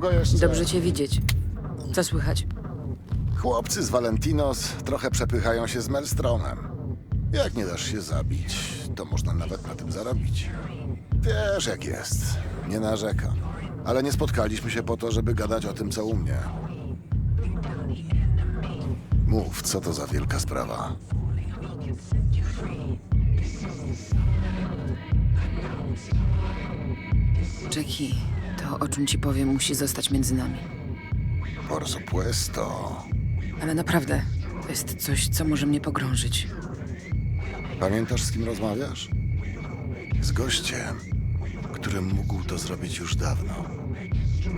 długo jeszcze? Dobrze cię widzieć. Co słychać? Chłopcy z Valentinos trochę przepychają się z Melstromem. Jak nie dasz się zabić, to można nawet na tym zarobić. Wiesz jak jest. Nie narzekam. Ale nie spotkaliśmy się po to, żeby gadać o tym, co u mnie. Mów, co to za wielka sprawa. Jackie, to o czym ci powiem musi zostać między nami. Por supuesto. Ale naprawdę, to jest coś, co może mnie pogrążyć. Pamiętasz, z kim rozmawiasz? Z gościem, który mógł to zrobić już dawno.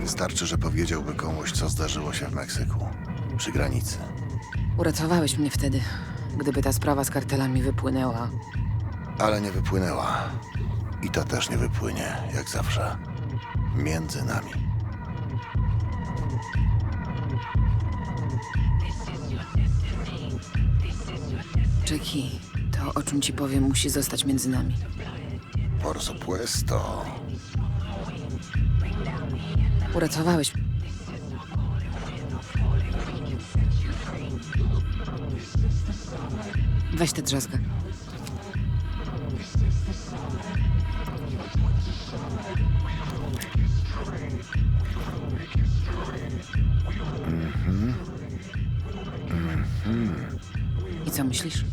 Wystarczy, że powiedziałby komuś, co zdarzyło się w Meksyku, przy granicy. Uratowałeś mnie wtedy. Gdyby ta sprawa z kartelami wypłynęła, Ale nie wypłynęła. I to też nie wypłynie, jak zawsze. Między nami. Jackie, to o czym ci powiem musi zostać między nami. Por supuesto. Uratowałeś. Weź tę drzazgę. Myślisz?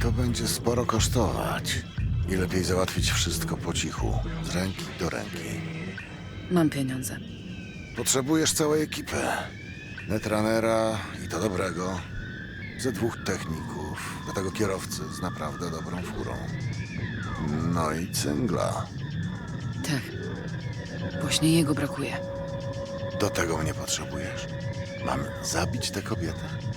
To będzie sporo kosztować. I lepiej załatwić wszystko po cichu, z ręki do ręki. Mam pieniądze. Potrzebujesz całej ekipy. Netranera i to dobrego. Ze dwóch techników, do tego kierowcy z naprawdę dobrą furą. No i cyngla. Tak. Właśnie jego brakuje. Do tego mnie potrzebujesz. Mam zabić tę kobietę.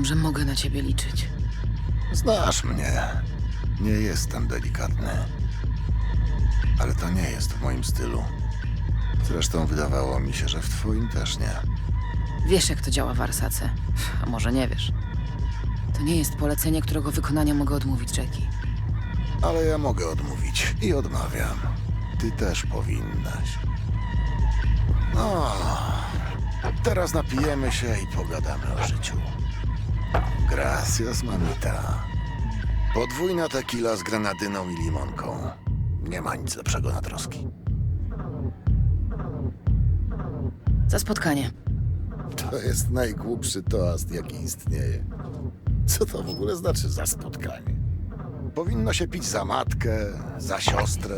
Myślałam, że mogę na ciebie liczyć. Znasz mnie. Nie jestem delikatny. Ale to nie jest w moim stylu. Zresztą wydawało mi się, że w twoim też nie. Wiesz, jak to działa w Arsace. A może nie wiesz. To nie jest polecenie, którego wykonania mogę odmówić Jackie. Ale ja mogę odmówić i odmawiam. Ty też powinnaś. No, teraz napijemy się i pogadamy o życiu. Gracias, mamita. Podwójna tequila z grenadyną i limonką. Nie ma nic lepszego na troski. Za spotkanie. To jest najgłupszy toast, jaki istnieje. Co to w ogóle znaczy za spotkanie? Powinno się pić za matkę, za siostrę,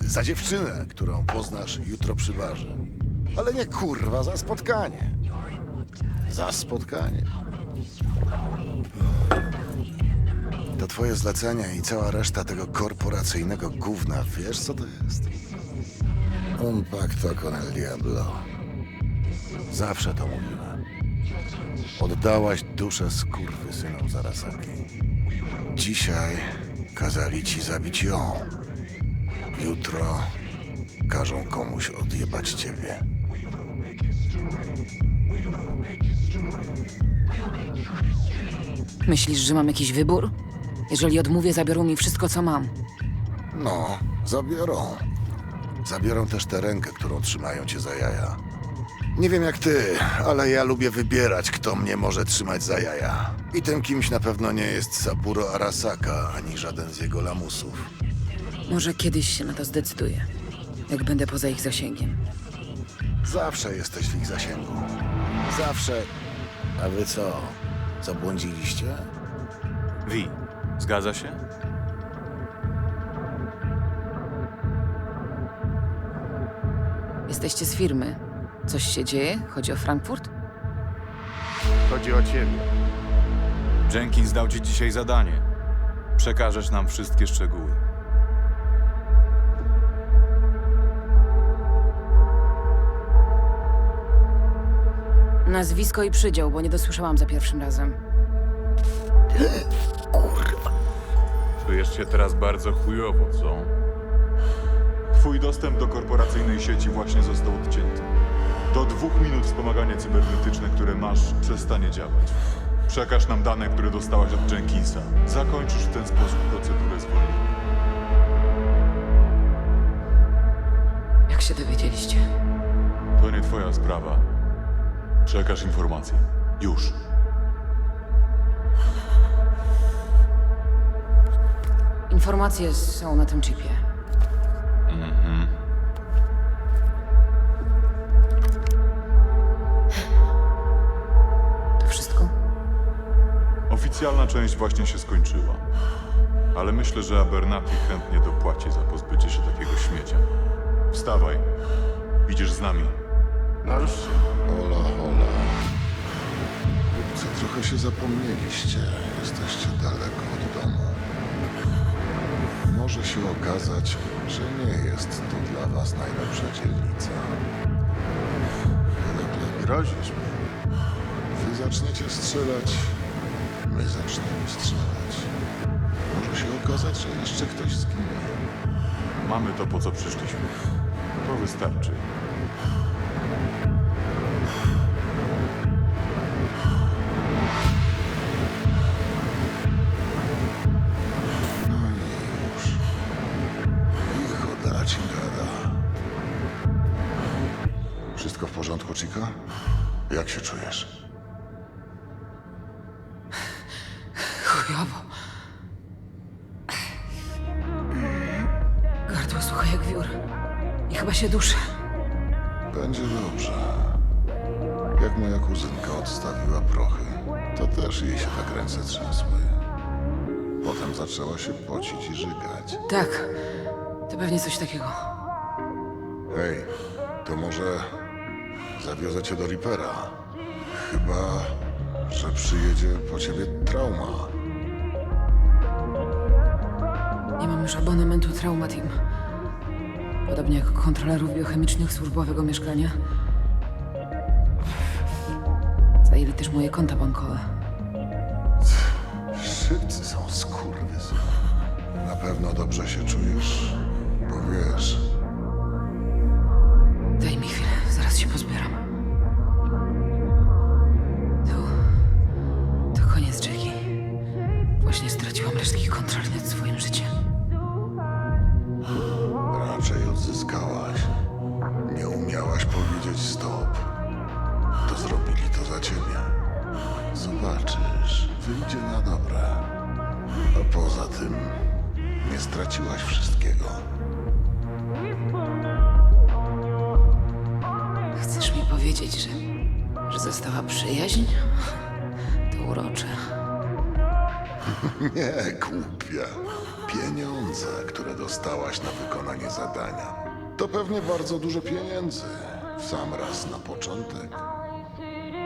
za dziewczynę, którą poznasz jutro przy barze. Ale nie kurwa za spotkanie. Za spotkanie. To twoje zlecenie i cała reszta tego korporacyjnego gówna, wiesz co to jest? Un pacto con el diablo. Zawsze to mówiłem. Oddałaś duszę skurwysynom Zarasaki. Dzisiaj kazali ci zabić ją. Jutro każą komuś odjebać ciebie. Myślisz, że mam jakiś wybór? Jeżeli odmówię, zabiorą mi wszystko, co mam. No, zabiorą. Zabiorą też tę rękę, którą trzymają cię za jaja. Nie wiem jak ty, ale ja lubię wybierać, kto mnie może trzymać za jaja. I tym kimś na pewno nie jest Saburo Arasaka, ani żaden z jego lamusów. Może kiedyś się na to zdecyduję. Jak będę poza ich zasięgiem. Zawsze jesteś w ich zasięgu. Zawsze. A wy co? Zabłądziliście? Wi, zgadza się? Jesteście z firmy. Coś się dzieje? Chodzi o Frankfurt? Chodzi o ciebie. Jenkins dał ci dzisiaj zadanie. Przekażesz nam wszystkie szczegóły. Nazwisko i przydział, bo nie dosłyszałam za pierwszym razem. Czujesz się teraz bardzo chujowo, co? Twój dostęp do korporacyjnej sieci właśnie został odcięty. Do dwóch minut wspomaganie cybernetyczne, które masz, przestanie działać. Przekaż nam dane, które dostałaś od Jenkinsa. Zakończysz w ten sposób procedurę zwolnienia. Jak się dowiedzieliście? To nie twoja sprawa. Przekaż informację. Już. Informacje są na tym chipie. To wszystko? Oficjalna część właśnie się skończyła. Ale myślę, że Abernathy chętnie dopłaci za pozbycie się takiego śmiecia. Wstawaj. Idziesz z nami. Się. Hola, hola. Chłopcy, trochę się zapomnieliście. Jesteście daleko od domu. Może się okazać, że nie jest to dla was najlepsza dzielnica. Byle Grozisz mi. Wy zaczniecie strzelać, my zaczniemy strzelać. Może się okazać, że jeszcze ktoś zginie. Mamy to, po co przyszliśmy. To wystarczy. Się duszę. Będzie dobrze. Jak moja kuzynka odstawiła prochy, to też jej się tak ręce trzęsły. Potem zaczęła się pocić i żygać. Tak, to pewnie coś takiego. Hej, to może zawiozę cię do Reapera. Chyba, że przyjedzie po ciebie trauma. Nie mam już abonamentu Trauma Team. Podobnie jak kontrolerów biochemicznych służbowego mieszkania. Zajęli też moje konta bankowe. Wszyscy są skurwysy. Na pewno dobrze się czujesz, bo wiesz, straciłaś wszystkiego. Chcesz mi powiedzieć, że... że została przyjaźń? To urocze. Nie, głupia. Pieniądze, które dostałaś na wykonanie zadania. To pewnie bardzo dużo pieniędzy. W sam raz na początek.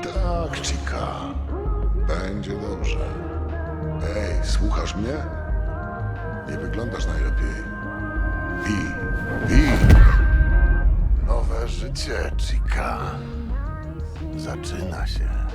Tak, Chica. Będzie dobrze. Ej, słuchasz mnie? Nie wyglądasz najlepiej. I, i. Nowe życie, Chica. Zaczyna się.